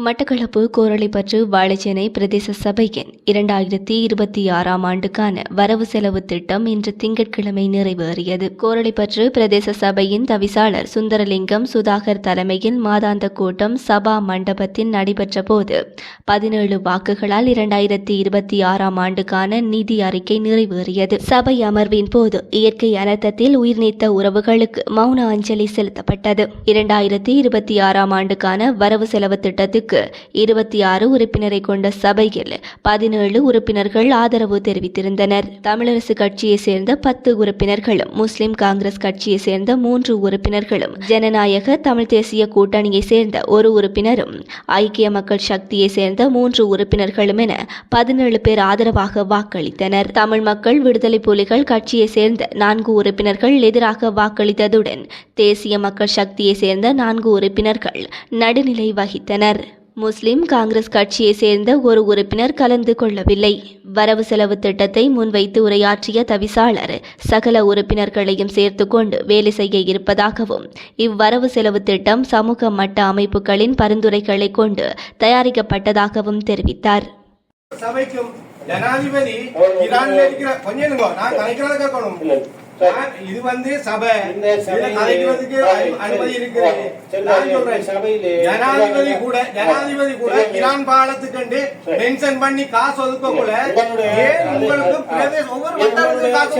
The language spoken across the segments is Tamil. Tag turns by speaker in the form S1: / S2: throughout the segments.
S1: மட்டக்களப்பு கோரளைப்பற்று வாழைச்சேனை பிரதேச சபையின் இரண்டாயிரத்தி இருபத்தி ஆறாம் ஆண்டுக்கான வரவு செலவு திட்டம் இன்று திங்கட்கிழமை நிறைவேறியது. கோரளைப்பற்று பிரதேச சபையின் தவிசாளர் சுந்தரலிங்கம் சுதாகர் தலைமையில் மாதாந்த கூட்டம் சபா மண்டபத்தில் நடைபெற்ற போது பதினேழு வாக்குகளால் இரண்டாயிரத்தி இருபத்தி ஆறாம் ஆண்டுக்கான நிதி அறிக்கை நிறைவேறியது. சபை அமர்வின் போது இயற்கை அனர்த்தத்தில் உயிர் நீத்த உறவுகளுக்கு மௌன அஞ்சலி செலுத்தப்பட்டது. இரண்டாயிரத்தி இருபத்தி ஆறாம் ஆண்டுக்கான வரவு செலவு திட்டத்துக்கு இருபத்தி ஆறு உறுப்பினரை கொண்ட சபையில் பதினேழு உறுப்பினர்கள் ஆதரவு தெரிவித்திருந்தனர். தமிழரசு கட்சியை சேர்ந்த பத்து உறுப்பினர்களும் முஸ்லிம் காங்கிரஸ் கட்சியை சேர்ந்த மூன்று உறுப்பினர்களும் ஜனநாயக தமிழ் தேசிய கூட்டணியை சேர்ந்த ஒரு உறுப்பினரும் ஐக்கிய மக்கள் சக்தியை சேர்ந்த மூன்று உறுப்பினர்களும் என பதினேழு பேர் ஆதரவாக வாக்களித்தனர். தமிழ் மக்கள் விடுதலை புலிகள் கட்சியை சேர்ந்த நான்கு உறுப்பினர்கள் எதிராக வாக்களித்ததுடன் தேசிய மக்கள் சக்தியை சேர்ந்த நான்கு உறுப்பினர்கள் நடுநிலை வகித்தனர். முஸ்லிம் காங்கிரஸ் கட்சியை சேர்ந்த ஒரு உறுப்பினர் கலந்து கொள்ளவில்லை. வரவு செலவு திட்டத்தை முன்வைத்து உரையாற்றிய தவிசாளர் சகல உறுப்பினர்களையும் சேர்த்துக்கொண்டு வேலை செய்ய இருப்பதாகவும் இவ்வரவு செலவு திட்டம் சமூக மட்ட அமைப்புகளின் பரிந்துரைகளை கொண்டு தயாரிக்கப்பட்டதாகவும் தெரிவித்தார்.
S2: சபைக்கும் ஜனாதிபதி இது வந்து சபை. கலைக்கிறதுக்கு அனு- அனுமதி இருக்கிறது.
S3: சபையிலே-
S2: ஜனாதிபதி கூட ஜனாதிபதி கூட. ஈரான் பாலத்துக்கு மென்ஷன் பண்ணி காசு ஒதுக்க கூட ஏன் உங்களுக்கு ஒவ்வொரு வட்டாரத்துக்கு காசு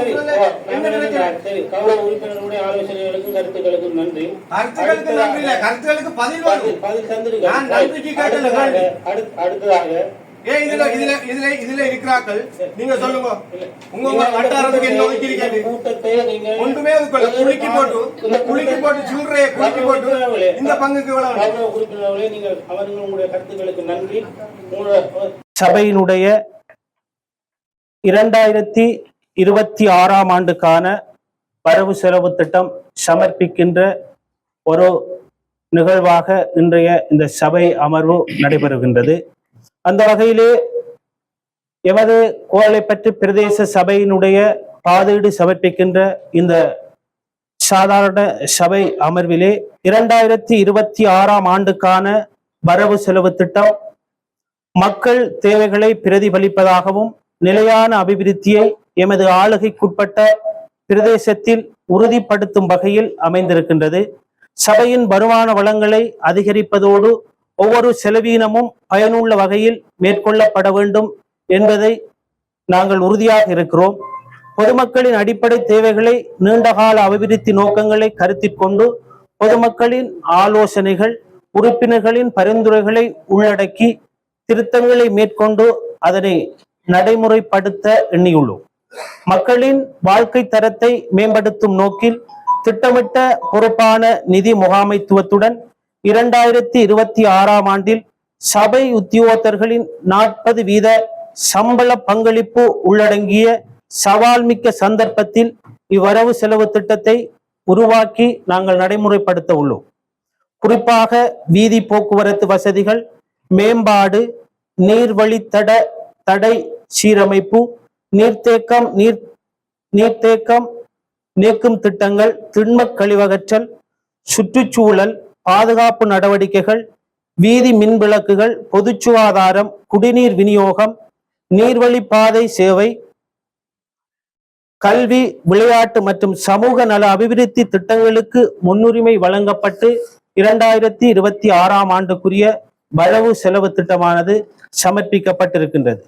S3: உறுப்பினர்களுடைய ஆலோசனைகளுக்கும் கருத்துக்களுக்கும் நன்றி.
S2: கருத்துக்களுக்கு நன்றி இல்ல. கருத்துக்களுக்கு பதில்
S3: பதில் தந்திருக்கேன்.
S2: நான் நன்றிக்கு.
S3: அடுத்த- அடுத்ததாக
S2: ஏன் இதுல இதுல இதுல இதுல இருக்கிறார்கள். நீங்க சொல்லுங்க. உங்க உங்க வட்டாரத்துக்கு என்ன ஒதுக்கிறீங்க ஒன்றுமே குலுக்கி போட்டு குலுக்கி போட்டு குலுக்கி போட்டு இந்த பங்குக்கு இவ்வளவு.
S3: உறுப்பினர்களே அவர்கள் உங்களுடைய கருத்துக்களுக்கு நன்றி உங்களோட
S4: சபையினுடைய இரண்டாயிரத்தி இருபத்தி ஆறாம் ஆண்டுக்கான வரவு செலவு திட்டம் சமர்ப்பிக்கின்ற ஒரு நிகழ்வாக இன்றைய இந்த சபை அமர்வு நடைபெறுகின்றது. அந்த வகையிலே எமது கோலைப்பற்று பிரதேச சபையினுடைய பாதீடு சமர்ப்பிக்கின்ற இந்த சாதாரண சபை அமர்விலே இரண்டாயிரத்தி இருபத்தி ஆறாம் ஆண்டுக்கான வரவு செலவு திட்டம் மக்கள் தேவைகளை பிரதிபலிப்பதாகவும் நிலையான அபிவிருத்தியை எமது ஆளுகைக்குட்பட்ட பிரதேசத்தில் உறுதிப்படுத்தும் வகையில் அமைந்திருக்கின்றது. சபையின் வருமான வளங்களை அதிகரிப்பதோடு ஒவ்வொரு செலவீனமும் பயனுள்ள வகையில் மேற்கொள்ளப்பட வேண்டும் என்பதை நாங்கள் உறுதியாக இருக்கிறோம். பொதுமக்களின் அடிப்படை தேவைகளை நீண்டகால அபிவிருத்தி நோக்கங்களை கருத்தில் கொண்டு பொதுமக்களின் ஆலோசனைகள் உறுப்பினர்களின் பரிந்துரைகளை உள்ளடக்கி திருத்தங்களை மேற்கொண்டு அதனை நடைமுறைப்படுத்த எண்ணியுள்ளோம். மக்களின் வாழ்க்கை தரத்தை மேம்படுத்தும் நோக்கில் திட்டமிட்ட பொறுப்பான நிதி முகாமைத்துவத்துடன் இரண்டாயிரத்தி இருபத்தி ஆறாம் ஆண்டில் சபை உத்தியோகத்தர்களின் நாற்பது வீத சம்பள பங்களிப்பு உள்ளடங்கிய சவால் மிக்க சந்தர்ப்பத்தில் இவ்வரவு செலவு திட்டத்தை உருவாக்கி நாங்கள் நடைமுறைப்படுத்த உள்ளோம். குறிப்பாக வீதி போக்குவரத்து வசதிகள் மேம்பாடு நீர்வழித்தட தடை சீரமைப்பு நீர்த்தேக்கம் நீர் நீர்த்தேக்கம் நீக்கும் திட்டங்கள் திண்மக் கழிவகற்றல் சுற்றுச்சூழல் பாதுகாப்பு நடவடிக்கைகள் வீதி மின் விளக்குகள் பொது சுகாதாரம் குடிநீர் விநியோகம் நீர்வழிப்பாதை சேவை கல்வி விளையாட்டு மற்றும் சமூக நல அபிவிருத்தி திட்டங்களுக்கு முன்னுரிமை வழங்கப்பட்டு இரண்டாயிரத்தி இருபத்தி ஆறாம் ஆண்டுக்குரிய வரவு செலவு திட்டமானது சமர்ப்பிக்கப்பட்டிருக்கின்றது.